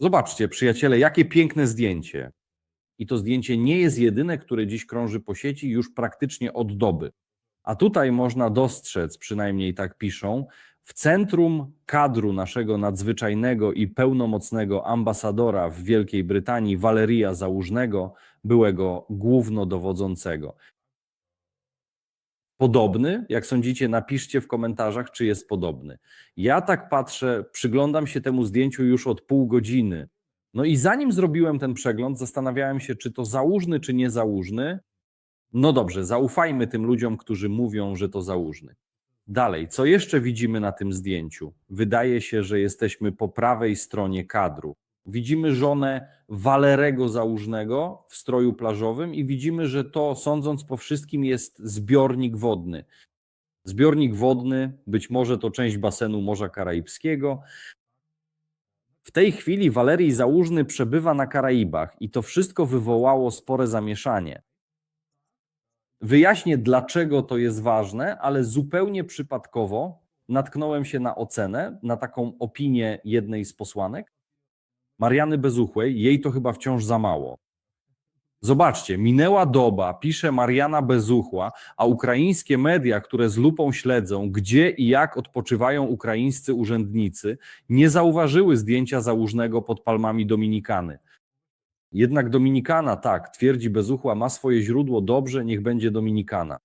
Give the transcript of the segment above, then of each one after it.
Zobaczcie, przyjaciele, jakie piękne zdjęcie. I to zdjęcie nie jest jedyne, które dziś krąży po sieci już praktycznie od doby. A tutaj można dostrzec, przynajmniej tak piszą, w centrum kadru naszego nadzwyczajnego i pełnomocnego ambasadora w Wielkiej Brytanii, Waleria Załużnego, byłego głównodowodzącego. Podobny? Jak sądzicie, napiszcie w komentarzach, czy jest podobny. Ja tak patrzę, przyglądam się temu zdjęciu już od pół godziny. No i zanim zrobiłem ten przegląd, zastanawiałem się, czy to załóżny, czy nie załóżny. No dobrze, zaufajmy tym ludziom, którzy mówią, że to załóżny. Dalej, co jeszcze widzimy na tym zdjęciu? Wydaje się, że jesteśmy po prawej stronie kadru. Widzimy żonę Walerego Załużnego w stroju plażowym i widzimy, że to, sądząc po wszystkim, jest zbiornik wodny. Zbiornik wodny, być może to część basenu Morza Karaibskiego. W tej chwili Walerii Załużny przebywa na Karaibach i to wszystko wywołało spore zamieszanie. Wyjaśnię, dlaczego to jest ważne, ale zupełnie przypadkowo natknąłem się na ocenę, na taką opinię jednej z posłanek. Mariany Bezuchłej, jej to chyba wciąż za mało. Zobaczcie, minęła doba, pisze Mariana Bezuchła, a ukraińskie media, które z lupą śledzą, gdzie i jak odpoczywają ukraińscy urzędnicy, nie zauważyły zdjęcia załużnego pod palmami Dominikany. Jednak Dominikana, tak, twierdzi Bezuchła, ma swoje źródło, dobrze, niech będzie Dominikana.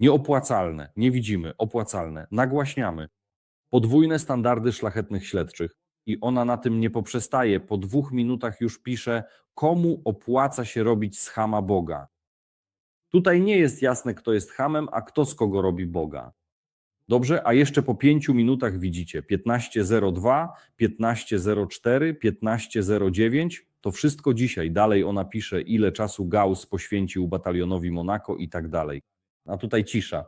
Nieopłacalne, nie widzimy, opłacalne, nagłaśniamy. Podwójne standardy szlachetnych śledczych. I ona na tym nie poprzestaje. Po dwóch minutach już pisze, komu opłaca się robić z chama Boga. Tutaj nie jest jasne, kto jest hamem, a kto z kogo robi Boga. Dobrze, a jeszcze po pięciu minutach widzicie 15.02, 15.04, 15.09. To wszystko dzisiaj. Dalej ona pisze, ile czasu Gauss poświęcił batalionowi Monako i tak dalej. A tutaj cisza.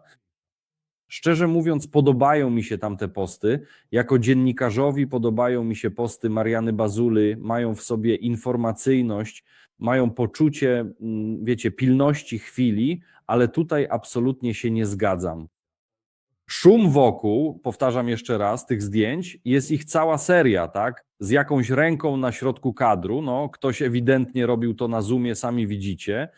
Szczerze mówiąc, podobają mi się tamte posty. Jako dziennikarzowi podobają mi się posty Mariany Bazuly, mają w sobie informacyjność, mają poczucie, mm, wiecie, pilności chwili, ale tutaj absolutnie się nie zgadzam. Szum wokół, powtarzam jeszcze raz, tych zdjęć, jest ich cała seria, tak? Z jakąś ręką na środku kadru. No, ktoś ewidentnie robił to na Zoomie, sami widzicie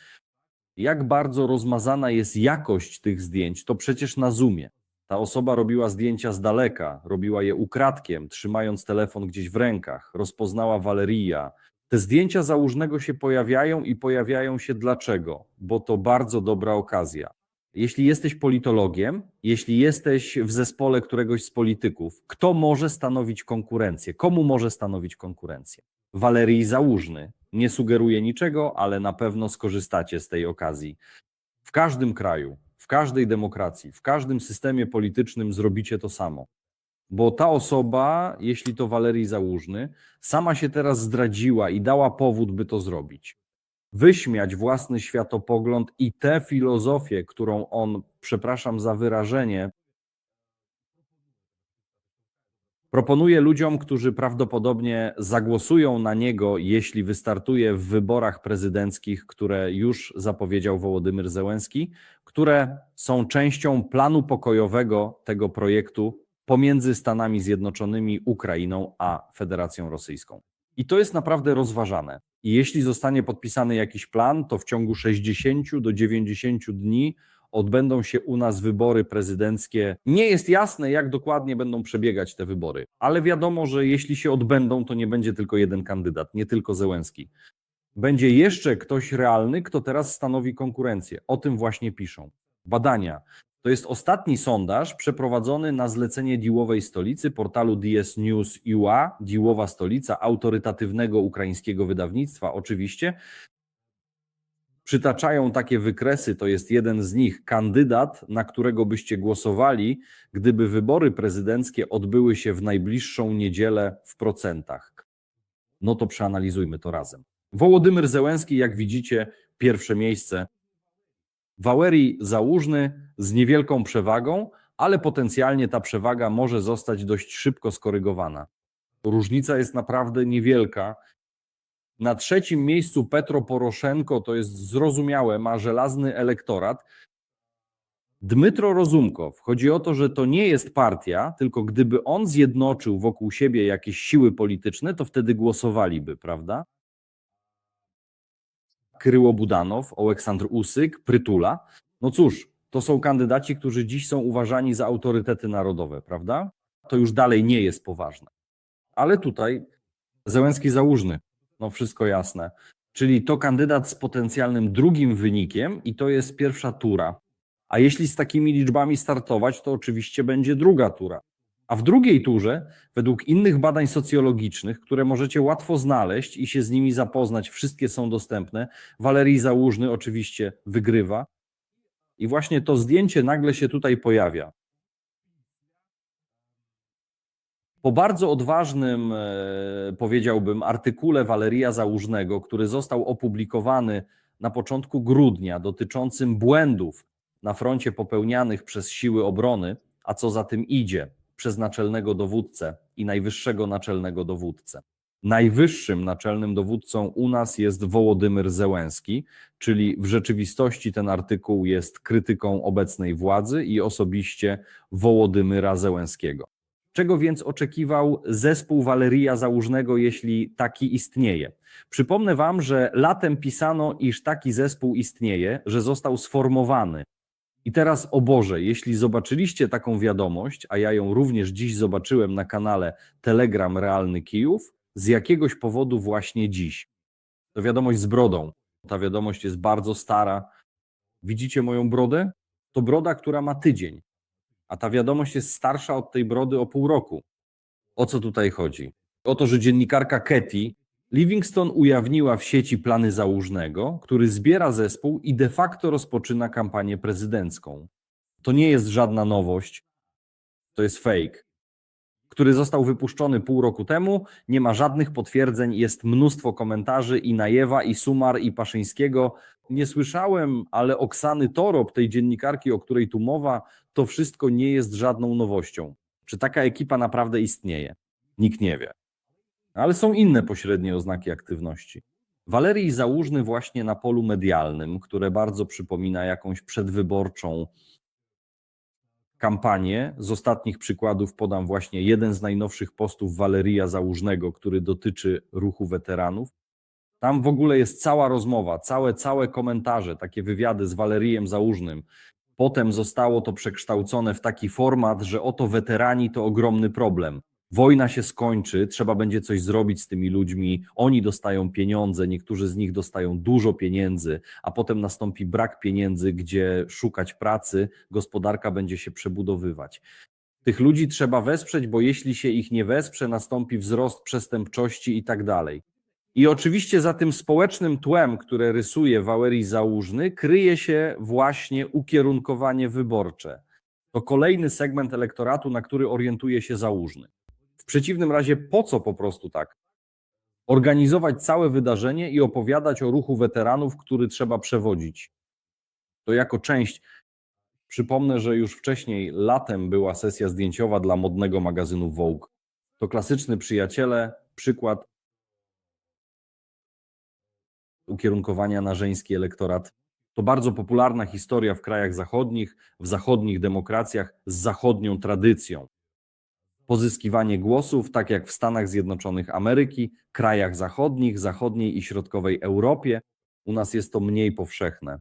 jak bardzo rozmazana jest jakość tych zdjęć, to przecież na Zoomie. Ta osoba robiła zdjęcia z daleka, robiła je ukradkiem, trzymając telefon gdzieś w rękach, rozpoznała Waleria. Te zdjęcia załużnego się pojawiają i pojawiają się dlaczego? Bo to bardzo dobra okazja. Jeśli jesteś politologiem, jeśli jesteś w zespole któregoś z polityków, kto może stanowić konkurencję? Komu może stanowić konkurencję? Walerii Załużny. Nie sugeruję niczego, ale na pewno skorzystacie z tej okazji. W każdym kraju, w każdej demokracji, w każdym systemie politycznym zrobicie to samo. Bo ta osoba, jeśli to Walerii Załużny, sama się teraz zdradziła i dała powód, by to zrobić. Wyśmiać własny światopogląd i tę filozofię, którą on, przepraszam za wyrażenie, Proponuję ludziom, którzy prawdopodobnie zagłosują na niego, jeśli wystartuje w wyborach prezydenckich, które już zapowiedział Wołodymyr Zełenski, które są częścią planu pokojowego tego projektu pomiędzy Stanami Zjednoczonymi, Ukrainą a Federacją Rosyjską. I to jest naprawdę rozważane. I jeśli zostanie podpisany jakiś plan, to w ciągu 60 do 90 dni odbędą się u nas wybory prezydenckie. Nie jest jasne, jak dokładnie będą przebiegać te wybory, ale wiadomo, że jeśli się odbędą, to nie będzie tylko jeden kandydat, nie tylko Zełenski. Będzie jeszcze ktoś realny, kto teraz stanowi konkurencję. O tym właśnie piszą. Badania. To jest ostatni sondaż przeprowadzony na zlecenie Diłowej Stolicy, portalu DS News UA, Diłowa Stolica, autorytatywnego ukraińskiego wydawnictwa oczywiście, przytaczają takie wykresy, to jest jeden z nich, kandydat, na którego byście głosowali, gdyby wybory prezydenckie odbyły się w najbliższą niedzielę w procentach. No to przeanalizujmy to razem. Wołodymyr Zełenski, jak widzicie, pierwsze miejsce. Wałerii Załużny z niewielką przewagą, ale potencjalnie ta przewaga może zostać dość szybko skorygowana. Różnica jest naprawdę niewielka na trzecim miejscu Petro Poroszenko, to jest zrozumiałe, ma żelazny elektorat. Dmytro Rozumkow. Chodzi o to, że to nie jest partia, tylko gdyby on zjednoczył wokół siebie jakieś siły polityczne, to wtedy głosowaliby, prawda? Kryło Budanow, Oleksandr Usyk, Prytula. No cóż, to są kandydaci, którzy dziś są uważani za autorytety narodowe, prawda? To już dalej nie jest poważne. Ale tutaj Zełenski Załużny, no wszystko jasne. Czyli to kandydat z potencjalnym drugim wynikiem i to jest pierwsza tura. A jeśli z takimi liczbami startować, to oczywiście będzie druga tura. A w drugiej turze, według innych badań socjologicznych, które możecie łatwo znaleźć i się z nimi zapoznać, wszystkie są dostępne, Walerii Załużny oczywiście wygrywa. I właśnie to zdjęcie nagle się tutaj pojawia. Po bardzo odważnym, e, powiedziałbym, artykule Waleria Załużnego, który został opublikowany na początku grudnia, dotyczącym błędów na froncie popełnianych przez siły obrony, a co za tym idzie, przez naczelnego dowódcę i najwyższego naczelnego dowódcę. Najwyższym naczelnym dowódcą u nas jest Wołodymyr Zełenski, czyli w rzeczywistości ten artykuł jest krytyką obecnej władzy i osobiście Wołodymyra Zełenskiego. Czego więc oczekiwał zespół Waleria Załużnego, jeśli taki istnieje? Przypomnę Wam, że latem pisano, iż taki zespół istnieje, że został sformowany. I teraz, o Boże, jeśli zobaczyliście taką wiadomość, a ja ją również dziś zobaczyłem na kanale Telegram Realny Kijów, z jakiegoś powodu właśnie dziś. To wiadomość z brodą. Ta wiadomość jest bardzo stara. Widzicie moją brodę? To broda, która ma tydzień a ta wiadomość jest starsza od tej brody o pół roku. O co tutaj chodzi? O to, że dziennikarka Ketty Livingston ujawniła w sieci plany Załużnego, który zbiera zespół i de facto rozpoczyna kampanię prezydencką. To nie jest żadna nowość, to jest fake, który został wypuszczony pół roku temu, nie ma żadnych potwierdzeń, jest mnóstwo komentarzy i Najewa, i Sumar, i Paszyńskiego. Nie słyszałem, ale Oksany Torop, tej dziennikarki, o której tu mowa, to wszystko nie jest żadną nowością. Czy taka ekipa naprawdę istnieje? Nikt nie wie. Ale są inne pośrednie oznaki aktywności. Walerii Załużny właśnie na polu medialnym, które bardzo przypomina jakąś przedwyborczą kampanię. Z ostatnich przykładów podam właśnie jeden z najnowszych postów Waleria Załużnego, który dotyczy ruchu weteranów. Tam w ogóle jest cała rozmowa, całe, całe komentarze, takie wywiady z Walerijem Załużnym, Potem zostało to przekształcone w taki format, że oto weterani to ogromny problem. Wojna się skończy, trzeba będzie coś zrobić z tymi ludźmi, oni dostają pieniądze, niektórzy z nich dostają dużo pieniędzy, a potem nastąpi brak pieniędzy, gdzie szukać pracy, gospodarka będzie się przebudowywać. Tych ludzi trzeba wesprzeć, bo jeśli się ich nie wesprze, nastąpi wzrost przestępczości i tak dalej. I oczywiście za tym społecznym tłem, które rysuje Wałerii Załużny, kryje się właśnie ukierunkowanie wyborcze. To kolejny segment elektoratu, na który orientuje się Załużny. W przeciwnym razie, po co po prostu tak? Organizować całe wydarzenie i opowiadać o ruchu weteranów, który trzeba przewodzić. To jako część. Przypomnę, że już wcześniej latem była sesja zdjęciowa dla modnego magazynu Vogue. To klasyczny przyjaciele, przykład ukierunkowania na żeński elektorat. To bardzo popularna historia w krajach zachodnich, w zachodnich demokracjach z zachodnią tradycją. Pozyskiwanie głosów, tak jak w Stanach Zjednoczonych Ameryki, krajach zachodnich, zachodniej i środkowej Europie, u nas jest to mniej powszechne.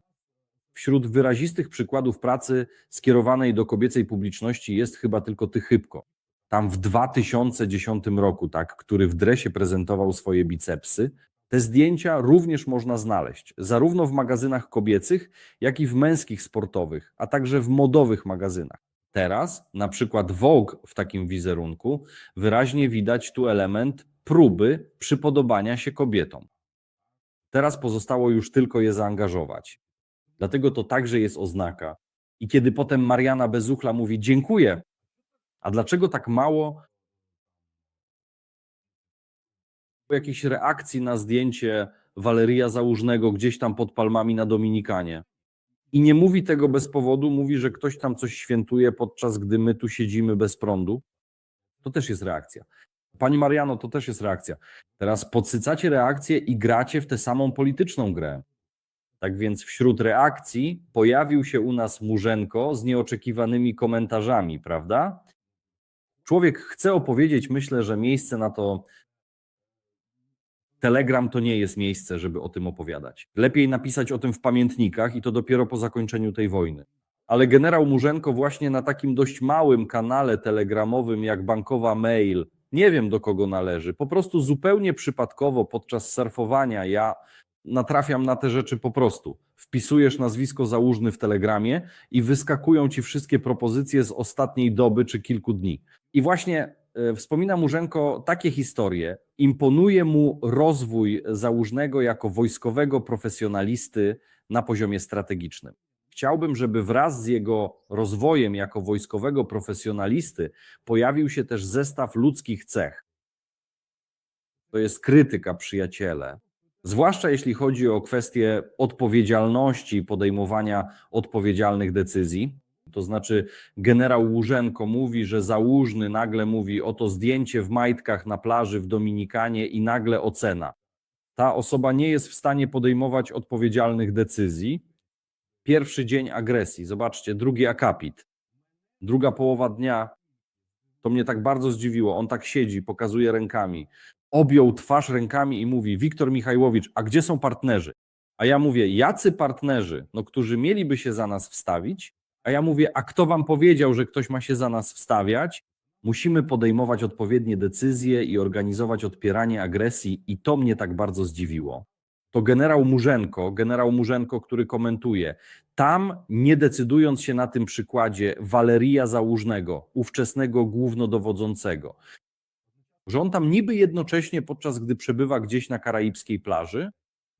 Wśród wyrazistych przykładów pracy skierowanej do kobiecej publiczności jest chyba tylko Tychybko. Tam w 2010 roku, tak, który w dresie prezentował swoje bicepsy, te zdjęcia również można znaleźć zarówno w magazynach kobiecych, jak i w męskich sportowych, a także w modowych magazynach. Teraz, na przykład Vogue w takim wizerunku, wyraźnie widać tu element próby przypodobania się kobietom. Teraz pozostało już tylko je zaangażować. Dlatego to także jest oznaka. I kiedy potem Mariana Bezuchla mówi dziękuję, a dlaczego tak mało jakiejś reakcji na zdjęcie Waleria Załużnego gdzieś tam pod palmami na Dominikanie. I nie mówi tego bez powodu, mówi, że ktoś tam coś świętuje, podczas gdy my tu siedzimy bez prądu. To też jest reakcja. Pani Mariano, to też jest reakcja. Teraz podsycacie reakcję i gracie w tę samą polityczną grę. Tak więc wśród reakcji pojawił się u nas Murzenko z nieoczekiwanymi komentarzami, prawda? Człowiek chce opowiedzieć, myślę, że miejsce na to. Telegram to nie jest miejsce, żeby o tym opowiadać. Lepiej napisać o tym w pamiętnikach i to dopiero po zakończeniu tej wojny. Ale generał Murzenko właśnie na takim dość małym kanale telegramowym jak Bankowa Mail, nie wiem do kogo należy, po prostu zupełnie przypadkowo podczas surfowania ja natrafiam na te rzeczy po prostu. Wpisujesz nazwisko załóżny w telegramie i wyskakują ci wszystkie propozycje z ostatniej doby czy kilku dni. I właśnie wspomina Murzenko takie historie. Imponuje mu rozwój załóżnego jako wojskowego profesjonalisty na poziomie strategicznym. Chciałbym, żeby wraz z jego rozwojem jako wojskowego profesjonalisty pojawił się też zestaw ludzkich cech. To jest krytyka, przyjaciele. Zwłaszcza jeśli chodzi o kwestię odpowiedzialności i podejmowania odpowiedzialnych decyzji. To znaczy, generał Łużenko mówi, że załóżny nagle mówi: Oto zdjęcie w majtkach na plaży w Dominikanie i nagle ocena. Ta osoba nie jest w stanie podejmować odpowiedzialnych decyzji. Pierwszy dzień agresji, zobaczcie, drugi akapit, druga połowa dnia. To mnie tak bardzo zdziwiło. On tak siedzi, pokazuje rękami, objął twarz rękami i mówi: Wiktor Michajłowicz, a gdzie są partnerzy? A ja mówię: Jacy partnerzy, no, którzy mieliby się za nas wstawić? A ja mówię: A kto wam powiedział, że ktoś ma się za nas wstawiać? Musimy podejmować odpowiednie decyzje i organizować odpieranie agresji, i to mnie tak bardzo zdziwiło. To generał Murzenko, generał Murzenko, który komentuje, tam nie decydując się na tym przykładzie Waleria Załużnego, ówczesnego głównodowodzącego, że on tam niby jednocześnie, podczas gdy przebywa gdzieś na karaibskiej plaży,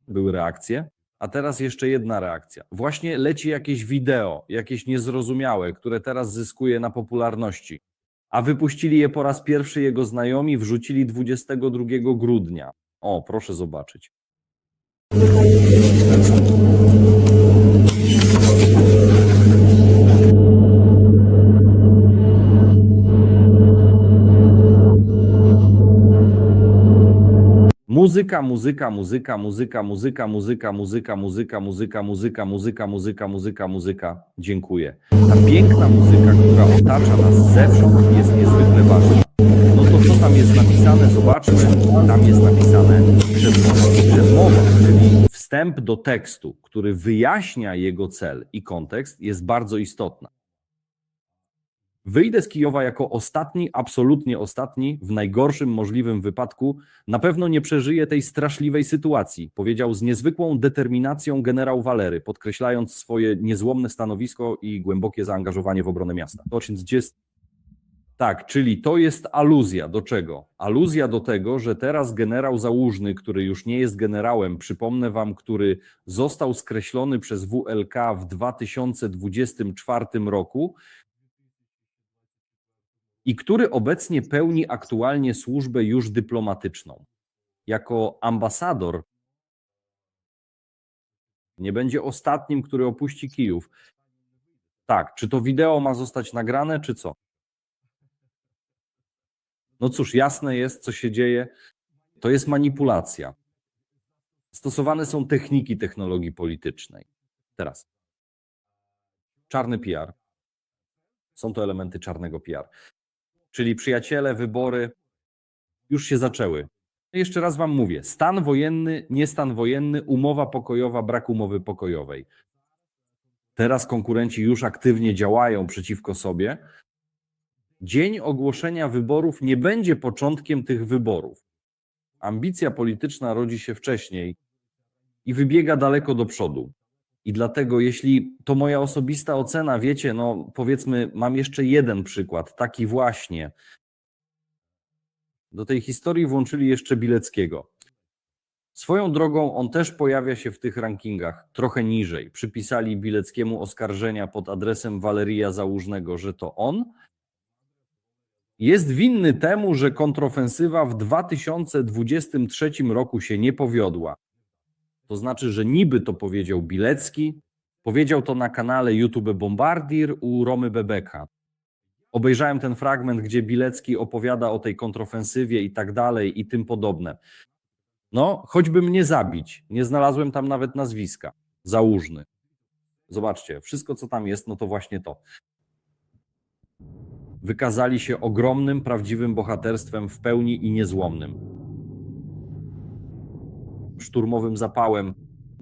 były reakcje, a teraz jeszcze jedna reakcja. Właśnie leci jakieś wideo, jakieś niezrozumiałe, które teraz zyskuje na popularności. A wypuścili je po raz pierwszy jego znajomi, wrzucili 22 grudnia. O, proszę zobaczyć. Muzyka, muzyka, muzyka, muzyka, muzyka, muzyka, muzyka, muzyka, muzyka, muzyka, muzyka, muzyka, muzyka, muzyka. Dziękuję. Ta piękna muzyka, która otacza nas zewsząd, jest niezwykle ważna. No to co tam jest napisane? Zobaczmy. Tam jest napisane przedmowa, czyli wstęp do tekstu, który wyjaśnia jego cel i kontekst, jest bardzo istotna. Wyjdę z Kijowa jako ostatni, absolutnie ostatni, w najgorszym możliwym wypadku. Na pewno nie przeżyję tej straszliwej sytuacji, powiedział z niezwykłą determinacją generał Walery, podkreślając swoje niezłomne stanowisko i głębokie zaangażowanie w obronę miasta. Jest... Tak, czyli to jest aluzja do czego? Aluzja do tego, że teraz generał Załużny, który już nie jest generałem, przypomnę wam, który został skreślony przez WLK w 2024 roku, i który obecnie pełni aktualnie służbę już dyplomatyczną. Jako ambasador nie będzie ostatnim, który opuści Kijów. Tak, czy to wideo ma zostać nagrane, czy co? No cóż, jasne jest, co się dzieje. To jest manipulacja. Stosowane są techniki technologii politycznej. Teraz. Czarny PR. Są to elementy czarnego PR. Czyli przyjaciele, wybory już się zaczęły. Jeszcze raz Wam mówię: stan wojenny, nie stan wojenny, umowa pokojowa, brak umowy pokojowej. Teraz konkurenci już aktywnie działają przeciwko sobie. Dzień ogłoszenia wyborów nie będzie początkiem tych wyborów. Ambicja polityczna rodzi się wcześniej i wybiega daleko do przodu. I dlatego, jeśli to moja osobista ocena, wiecie, no powiedzmy, mam jeszcze jeden przykład, taki właśnie. Do tej historii włączyli jeszcze Bileckiego. Swoją drogą on też pojawia się w tych rankingach trochę niżej. Przypisali Bileckiemu oskarżenia pod adresem Waleria Załużnego, że to on jest winny temu, że kontrofensywa w 2023 roku się nie powiodła. To znaczy, że niby to powiedział Bilecki, powiedział to na kanale YouTube Bombardier u Romy Bebeka. Obejrzałem ten fragment, gdzie Bilecki opowiada o tej kontrofensywie i tak dalej i tym podobne. No, choćby mnie zabić, nie znalazłem tam nawet nazwiska. Załużny. Zobaczcie, wszystko co tam jest, no to właśnie to. Wykazali się ogromnym, prawdziwym bohaterstwem w pełni i niezłomnym. Szturmowym zapałem.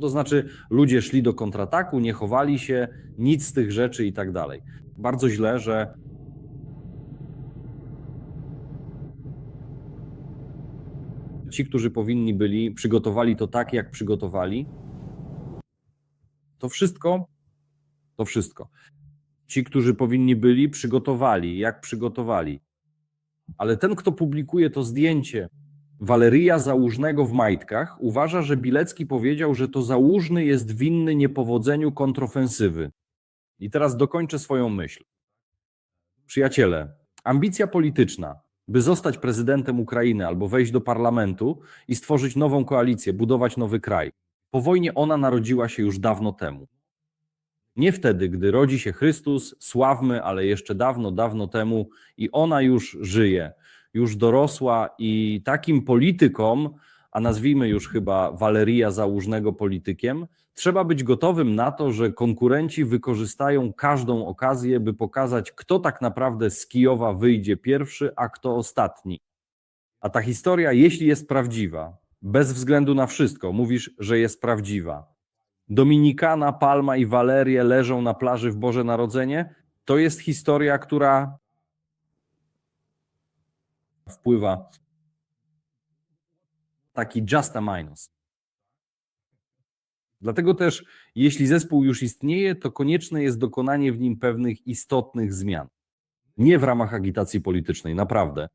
To znaczy, ludzie szli do kontrataku, nie chowali się, nic z tych rzeczy i tak dalej. Bardzo źle, że ci, którzy powinni byli, przygotowali to tak, jak przygotowali. To wszystko, to wszystko. Ci, którzy powinni byli, przygotowali, jak przygotowali. Ale ten, kto publikuje to zdjęcie Waleryja Załużnego w majtkach, uważa, że Bilecki powiedział, że to Załużny jest winny niepowodzeniu kontrofensywy. I teraz dokończę swoją myśl. Przyjaciele, ambicja polityczna, by zostać prezydentem Ukrainy albo wejść do parlamentu i stworzyć nową koalicję, budować nowy kraj. Po wojnie ona narodziła się już dawno temu. Nie wtedy, gdy rodzi się Chrystus, sławmy, ale jeszcze dawno, dawno temu i ona już żyje, już dorosła i takim politykom, a nazwijmy już chyba Waleria Załużnego politykiem, trzeba być gotowym na to, że konkurenci wykorzystają każdą okazję, by pokazać, kto tak naprawdę z Kijowa wyjdzie pierwszy, a kto ostatni. A ta historia, jeśli jest prawdziwa, bez względu na wszystko, mówisz, że jest prawdziwa. Dominikana, Palma i Walerie leżą na plaży w Boże Narodzenie. To jest historia, która wpływa taki just a minus. Dlatego też, jeśli zespół już istnieje, to konieczne jest dokonanie w nim pewnych istotnych zmian. Nie w ramach agitacji politycznej, naprawdę.